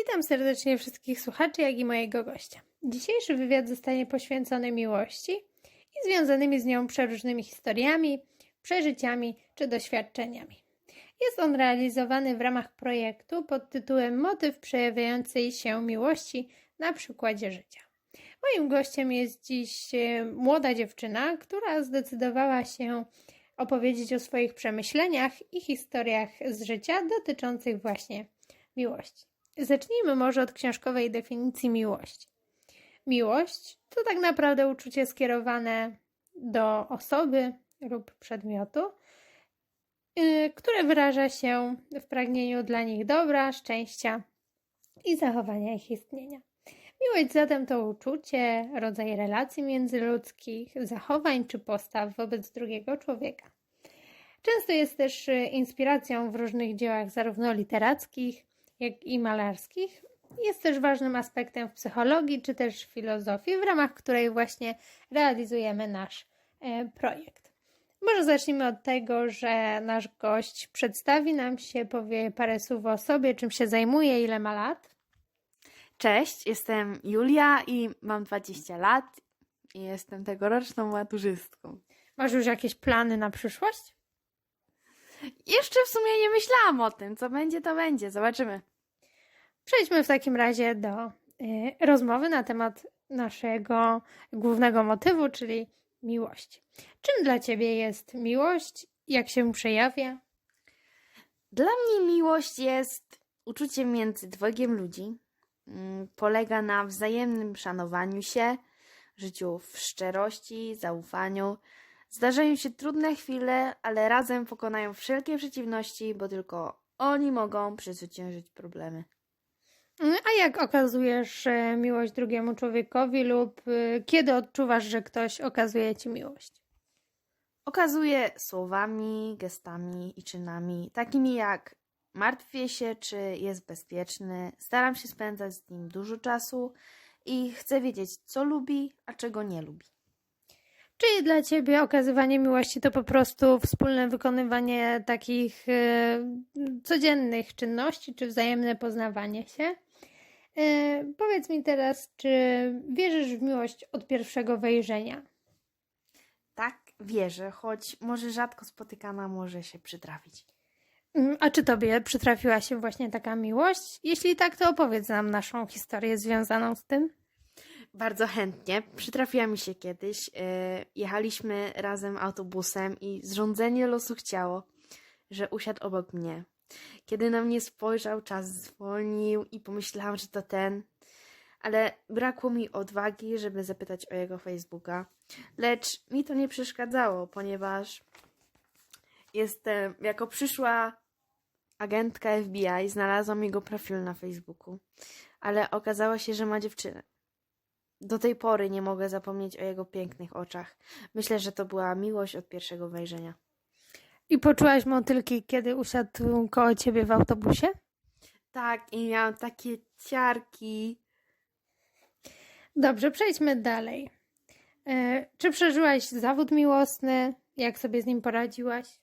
Witam serdecznie wszystkich słuchaczy, jak i mojego gościa. Dzisiejszy wywiad zostanie poświęcony miłości i związanymi z nią przeróżnymi historiami, przeżyciami czy doświadczeniami. Jest on realizowany w ramach projektu pod tytułem Motyw przejawiającej się miłości na przykładzie życia. Moim gościem jest dziś e, młoda dziewczyna, która zdecydowała się opowiedzieć o swoich przemyśleniach i historiach z życia dotyczących właśnie miłości. Zacznijmy może od książkowej definicji miłości. Miłość to tak naprawdę uczucie skierowane do osoby lub przedmiotu, yy, które wyraża się w pragnieniu dla nich dobra, szczęścia i zachowania ich istnienia. Miłość zatem to uczucie, rodzaj relacji międzyludzkich, zachowań czy postaw wobec drugiego człowieka. Często jest też y, inspiracją w różnych dziełach, zarówno literackich, jak i malarskich. Jest też ważnym aspektem w psychologii czy też w filozofii, w ramach której właśnie realizujemy nasz e, projekt. Może zacznijmy od tego, że nasz gość przedstawi nam się, powie parę słów o sobie, czym się zajmuje, ile ma lat. Cześć, jestem Julia i mam 20 lat i jestem tegoroczną maturzystką. Masz już jakieś plany na przyszłość? Jeszcze w sumie nie myślałam o tym, co będzie, to będzie, zobaczymy. Przejdźmy w takim razie do y, rozmowy na temat naszego głównego motywu, czyli miłości. Czym dla Ciebie jest miłość? Jak się przejawia? Dla mnie miłość jest uczuciem między dwojgiem ludzi. Mm, Polega na wzajemnym szanowaniu się, życiu w szczerości, zaufaniu. Zdarzają się trudne chwile, ale razem pokonają wszelkie przeciwności, bo tylko oni mogą przezwyciężyć problemy. Y, A jak okazujesz e, miłość drugiemu człowiekowi lub y, kiedy odczuwasz, że ktoś okazuje Ci miłość? Okazuje słowami, gestami i czynami, takimi jak martwię się, czy jest bezpieczny, staram się spędzać z nim dużo czasu i chcę wiedzieć, co lubi, a czego nie lubi. Czyli dla Ciebie okazywanie miłości to po prostu wspólne wykonywanie takich e, codziennych czynności, czy wzajemne poznawanie się? E, powiedz mi teraz, czy wierzysz w miłość od pierwszego wejrzenia? Tak, wierzę, choć może rzadko spotykana może się przytrafić. Mm, A czy Tobie przytrafiła się właśnie taka miłość? Jeśli tak, to opowiedz nam naszą historię związaną z tym. Bardzo chętnie. Przytrafiła mi się kiedyś. e, jechaliśmy razem autobusem i zrządzenie losu chciało, że usiadł obok mnie. Kiedy na mnie spojrzał, czas zwolnił i pomyślałam, że to ten. Ale brakło mi odwagi, żeby zapytać o jego Facebooka. Lecz mi to nie przeszkadzało, ponieważ jestem, jako przyszła agentka FBI, znalazłam jego profil na Facebooku. Ale okazało się, że ma dziewczynę. Do tej pory nie mogę zapomnieć o jego pięknych oczach. Myślę, że to była miłość od pierwszego wejrzenia. I poczułaś motylki, kiedy usiadł koło Ciebie w autobusie? Tak, i miałam takie ciarki. Dobrze, przejdźmy dalej. E, czy przeżyłaś zawód miłosny? Jak sobie z nim poradziłaś?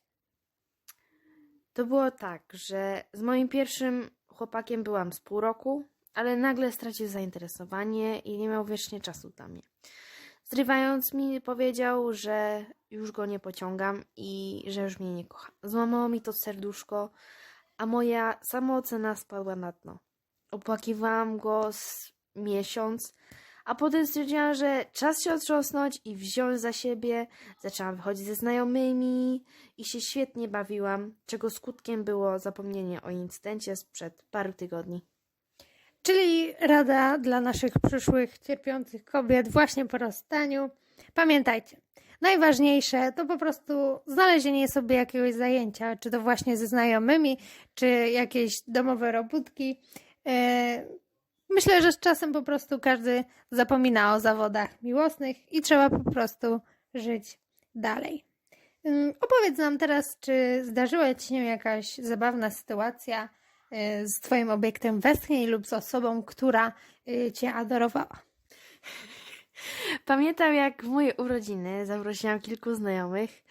To było tak, że z moim pierwszym chłopakiem byłam z pół roku, ale nagle stracił zainteresowanie i nie miał wiecznie czasu dla mnie. Zrywając mi, powiedział, że już go nie pociągam i że już mnie nie kocha. Złamało mi to serduszko, a moja samoocena spadła na dno. Opłakiwałam go z miesiąc, a potem stwierdziłam, że czas się otrząsnąć i wziąć za siebie. Zaczęłam wychodzić ze znajomymi i się świetnie bawiłam, czego skutkiem było zapomnienie o incydencie sprzed paru tygodni. Czyli rada dla naszych przyszłych cierpiących kobiet właśnie po rozstaniu. Pamiętajcie, najważniejsze to po prostu znalezienie sobie jakiegoś zajęcia, czy to właśnie ze znajomymi, czy jakieś domowe robótki. E, Myślę, że z czasem po prostu każdy zapomina o zawodach miłosnych i trzeba po prostu żyć dalej. Ym, Opowiedz nam teraz, czy zdarzyła Ci się jakaś zabawna sytuacja z Twoim obiektem westchnień lub z osobą, która y, Cię adorowała. Pamiętam, jak w moje urodziny zaprosiłam kilku znajomych,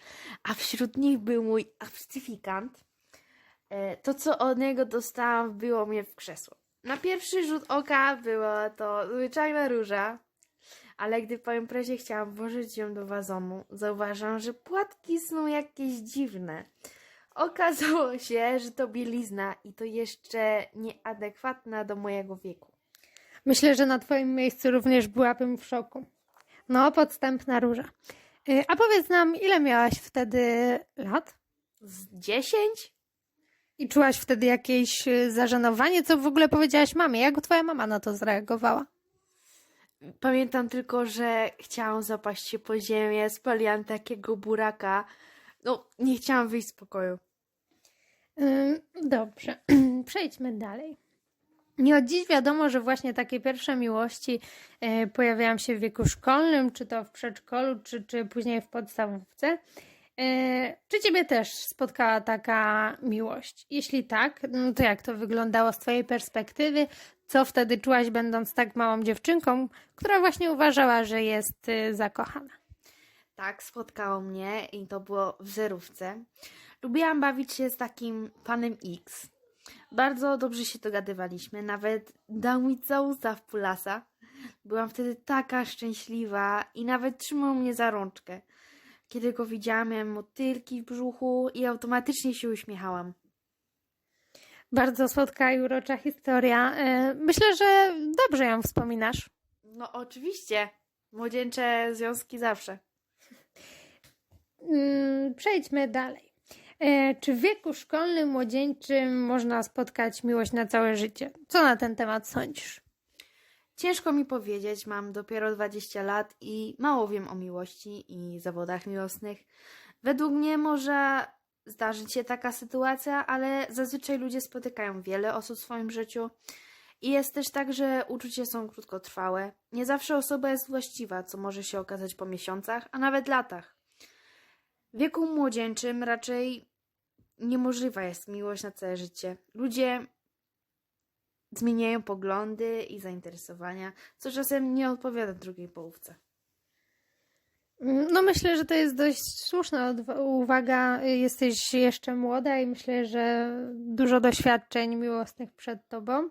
a wśród nich był mój abstyfikant. E, To, co od niego dostałam, wbiło mnie w krzesło. Na pierwszy rzut oka była to zwyczajna róża, ale gdy po imprezie chciałam włożyć ją do wazonu, zauważam, że płatki są jakieś dziwne. Okazało się, że to bielizna i to jeszcze nieadekwatna do mojego wieku. Myślę, że na Twoim miejscu również byłabym w szoku. No, podstępna róża. Y, A powiedz nam, ile miałaś wtedy lat? Z dziesięć? I czułaś wtedy jakieś y, zażenowanie? Co w ogóle powiedziałaś mamie? Jak Twoja mama na to zareagowała? Pamiętam tylko, że chciałam zapaść się po ziemię, spaliłam takiego buraka. No, nie chciałam wyjść z pokoju. Dobrze, przejdźmy dalej. Nie od dziś wiadomo, że właśnie takie pierwsze miłości e, pojawiają się w wieku szkolnym, czy to w przedszkolu, czy, czy później w podstawówce. E, Czy ciebie też spotkała taka miłość? Jeśli tak, no to jak to wyglądało z twojej perspektywy? Co wtedy czułaś, będąc tak małą dziewczynką, która właśnie uważała, że jest y, zakochana? Tak, spotkało mnie i to było w zerówce. Lubiłam bawić się z takim panem X. Bardzo dobrze się dogadywaliśmy, nawet dał mi całusa w pulasa. Byłam wtedy taka szczęśliwa i nawet trzymał mnie za rączkę. Kiedy go widziałam, miałam motylki w brzuchu i automatycznie się uśmiechałam. Bardzo słodka i urocza historia. E, Myślę, że dobrze ją wspominasz. No oczywiście, młodzieńcze związki zawsze. Mm, Przejdźmy dalej. E, Czy w wieku szkolnym, młodzieńczym można spotkać miłość na całe życie? Co na ten temat sądzisz? Ciężko mi powiedzieć, mam dopiero 20 lat i mało wiem o miłości i zawodach miłosnych. Według mnie może zdarzyć się taka sytuacja, ale zazwyczaj ludzie spotykają wiele osób w swoim życiu. I jest też tak, że uczucia są krótkotrwałe. Nie zawsze osoba jest właściwa, co może się okazać po miesiącach, a nawet latach. W wieku młodzieńczym raczej niemożliwa jest miłość na całe życie. Ludzie zmieniają poglądy i zainteresowania, co czasem nie odpowiada drugiej połówce. Mm, No myślę, że to jest dość słuszna uwaga. Jesteś jeszcze młoda i myślę, że dużo doświadczeń miłosnych przed tobą.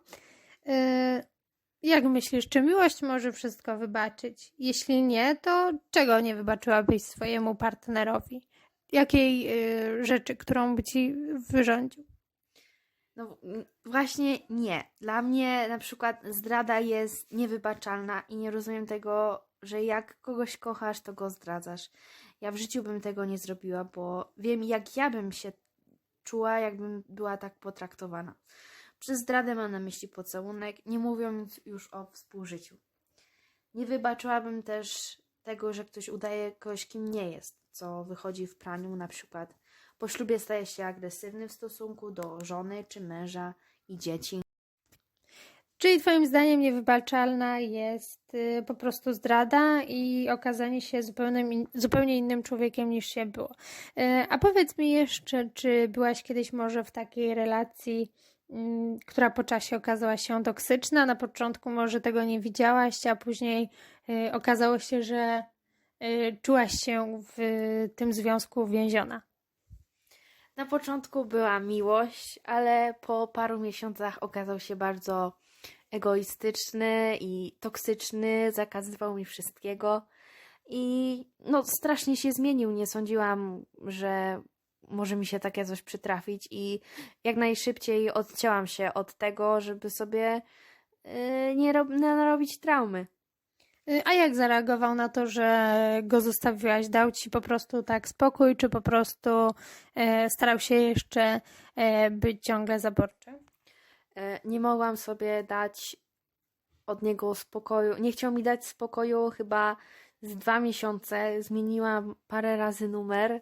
Jak myślisz, czy miłość może wszystko wybaczyć? Jeśli nie, to czego nie wybaczyłabyś swojemu partnerowi? Jakiej y, rzeczy, którą by ci wyrządził? No mm, właśnie nie. Dla mnie na przykład zdrada jest niewybaczalna i nie rozumiem tego, że jak kogoś kochasz, to go zdradzasz. Ja w życiu bym tego nie zrobiła, bo wiem jak ja bym się czuła, jakbym była tak potraktowana. Przez zdradę mam na myśli pocałunek, nie mówiąc już o współżyciu. Nie wybaczyłabym też tego, że ktoś udaje kogoś, kim nie jest, co wychodzi w praniu na przykład. Po ślubie staje się agresywny w stosunku do żony czy męża i dzieci. Czyli Twoim zdaniem niewybaczalna jest y, po prostu zdrada i okazanie się zupełnie, in- zupełnie innym człowiekiem niż się było. Y, a powiedz mi jeszcze, czy byłaś kiedyś może w takiej relacji, która po czasie okazała się toksyczna? Na początku może tego nie widziałaś, a później y, okazało się, że y, czułaś się w tym związku więziona. Na początku była miłość, ale po paru miesiącach okazał się bardzo egoistyczny i toksyczny, zakazywał mi wszystkiego i no strasznie się zmienił. Nie sądziłam, że może mi się takie coś przytrafić i jak najszybciej odcięłam się od tego, żeby sobie yy, nie, rob- nie narobić traumy. Y, A jak zareagował na to, że go zostawiłaś? Dał ci po prostu tak spokój, czy po prostu e, starał się jeszcze być ciągle zaborczy? Nie mogłam sobie dać od niego spokoju. Nie chciał mi dać spokoju chyba z dwa miesiące. Zmieniłam parę razy numer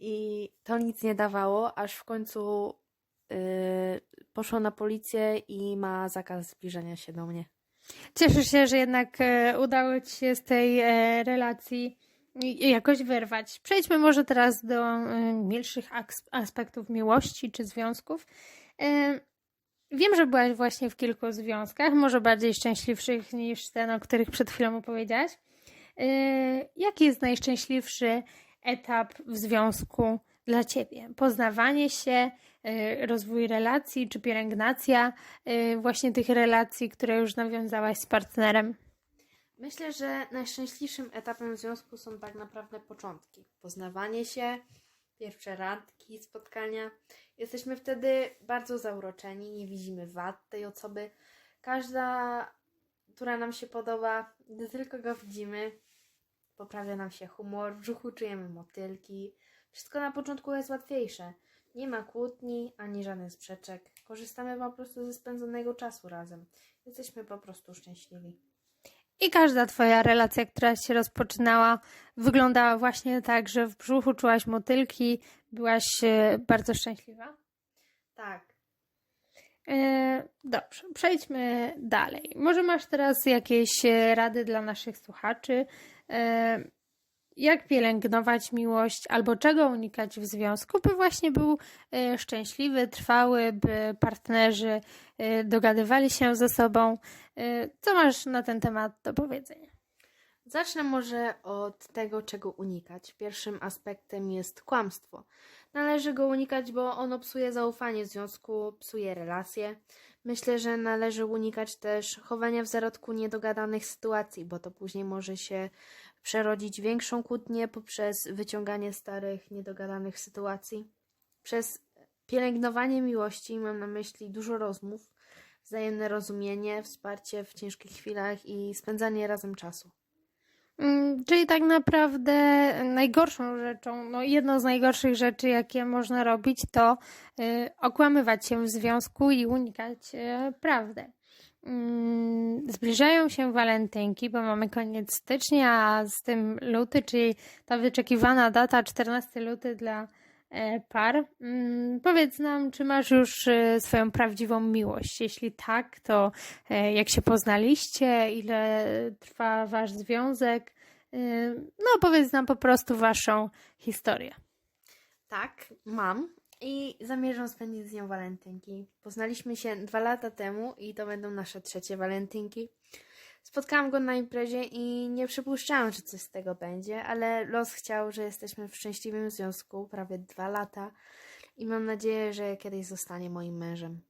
i to nic nie dawało, aż w końcu yy, poszła na policję i ma zakaz zbliżania się do mnie. Cieszę się, że jednak e, udało ci się z tej e, relacji jakoś wyrwać. Przejdźmy może teraz do e, milszych aspektów miłości czy związków. Wiem, że byłaś właśnie w kilku związkach, może bardziej szczęśliwszych niż ten, o których przed chwilą opowiedziałaś. Jaki jest najszczęśliwszy etap w związku dla ciebie? Poznawanie się, e, rozwój relacji, czy pielęgnacja e, właśnie tych relacji, które już nawiązałaś z partnerem? Myślę, że najszczęśliwszym etapem związku są tak naprawdę początki. Poznawanie się, pierwsze randki, spotkania. Jesteśmy wtedy bardzo zauroczeni, nie widzimy wad tej osoby. Każda, która nam się podoba, gdy tylko go widzimy, poprawia nam się humor, w brzuchu czujemy motylki. Wszystko na początku jest łatwiejsze. Nie ma kłótni ani żadnych sprzeczek. Korzystamy po prostu ze spędzonego czasu razem. Jesteśmy po prostu szczęśliwi. I każda Twoja relacja, która się rozpoczynała, wyglądała właśnie tak, że w brzuchu czułaś motylki, byłaś e, bardzo szczęśliwa. Tak. E, Dobrze, przejdźmy dalej. Może masz teraz jakieś e, rady dla naszych słuchaczy? E, Jak pielęgnować miłość albo czego unikać w związku, by właśnie był e, szczęśliwy, trwały, by partnerzy e, dogadywali się ze sobą? Co masz na ten temat do powiedzenia? Zacznę może od tego, czego unikać. Pierwszym aspektem jest kłamstwo. Należy go unikać, bo ono psuje zaufanie w związku, psuje relacje. Myślę, że należy unikać też chowania w zarodku niedogadanych sytuacji, bo to później może się przerodzić większą kłótnię poprzez wyciąganie starych, niedogadanych sytuacji. Przez pielęgnowanie miłości mam na myśli dużo rozmów, wzajemne rozumienie, wsparcie w ciężkich chwilach i spędzanie razem czasu. Mm, Czyli tak naprawdę najgorszą rzeczą, no jedną z najgorszych rzeczy, jakie można robić, to y, okłamywać się w związku i unikać y, prawdy. Mm, Zbliżają się walentynki, bo mamy koniec stycznia, a z tym luty, czyli ta wyczekiwana data 14 luty dla par. Mm, Powiedz nam, czy masz już e, swoją prawdziwą miłość? Jeśli tak, to e, jak się poznaliście, ile trwa wasz związek? E, No, opowiedz nam po prostu waszą historię. Tak, mam i zamierzam spędzić z nią walentynki. Poznaliśmy się dwa lata temu i to będą nasze trzecie walentynki. Spotkałam go na imprezie i nie przypuszczałam, że coś z tego będzie, ale los chciał, że jesteśmy w szczęśliwym związku prawie dwa lata i mam nadzieję, że kiedyś zostanie moim mężem.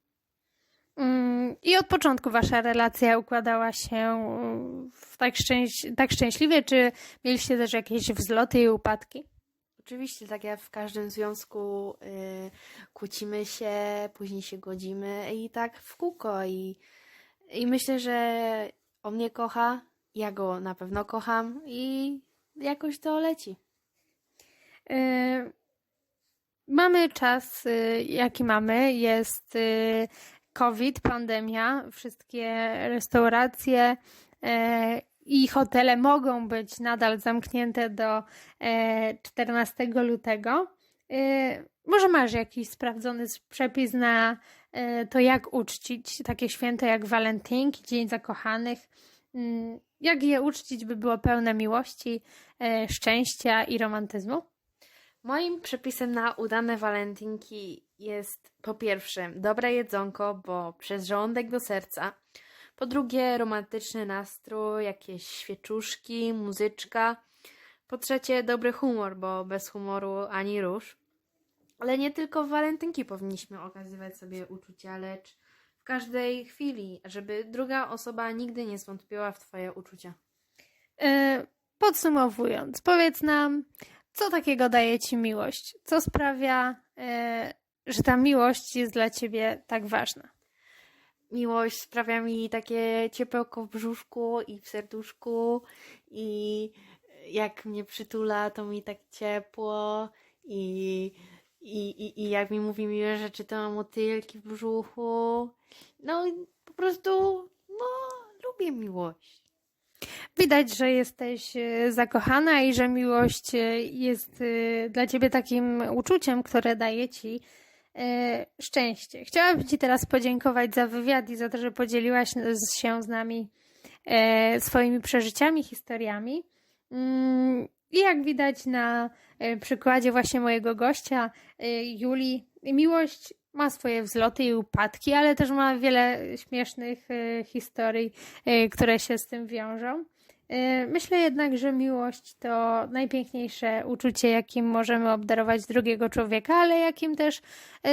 Mm, I od początku wasza relacja układała się mm, w tak, szczęś- tak szczęśliwie, czy mieliście też jakieś wzloty i upadki? Oczywiście, tak jak w każdym związku, y, kłócimy się, później się godzimy i tak w kółko. I, I myślę, że on mnie kocha, ja go na pewno kocham i jakoś to leci. Y, Mamy czas, y, jaki mamy. Jest y, COVID, pandemia. Wszystkie restauracje y, i hotele mogą być nadal zamknięte do e, 14 lutego. Może masz jakiś sprawdzony przepis na e, to, jak uczcić takie święto jak walentynki, Dzień Zakochanych? Mm, Jak je uczcić, by było pełne miłości, e, szczęścia i romantyzmu? Moim przepisem na udane walentynki jest po pierwsze dobre jedzonko, bo przez żołądek do serca. Po drugie romantyczny nastrój, jakieś świeczuszki, muzyczka. Po trzecie dobry humor, bo bez humoru ani róż. Ale nie tylko w walentynki powinniśmy okazywać sobie uczucia, lecz w każdej chwili, żeby druga osoba nigdy nie zwątpiła w Twoje uczucia. E, Podsumowując, powiedz nam, co takiego daje Ci miłość? Co sprawia, e, że ta miłość jest dla Ciebie tak ważna? Miłość sprawia mi takie ciepełko w brzuszku i w serduszku i jak mnie przytula, to mi tak ciepło i, i, i, i jak mi mówi miłe rzeczy, to mam motylki w brzuchu. No po prostu, no, lubię miłość. Widać, że jesteś e, zakochana i że miłość e, jest e, dla Ciebie takim uczuciem, które daje Ci szczęście. Chciałabym Ci teraz podziękować za wywiad i za to, że podzieliłaś się z nami swoimi przeżyciami, historiami. I jak widać na e, przykładzie właśnie mojego gościa, e, Julii, miłość ma swoje wzloty i upadki, ale też ma wiele śmiesznych e, historii, które się z tym wiążą. Myślę jednak, że miłość to najpiękniejsze uczucie, jakim możemy obdarować drugiego człowieka, ale jakim też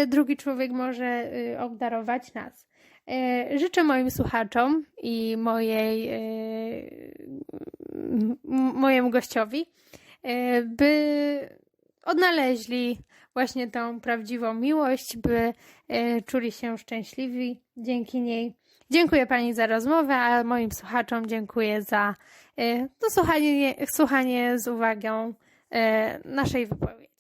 drugi człowiek może obdarować nas. E, Życzę moim słuchaczom i mojej, e, mojemu gościowi, e, by odnaleźli właśnie tą prawdziwą miłość, by czuli się szczęśliwi dzięki niej. Dziękuję Pani za rozmowę, a moim słuchaczom dziękuję za no, słuchanie, słuchanie z uwagą naszej wypowiedzi.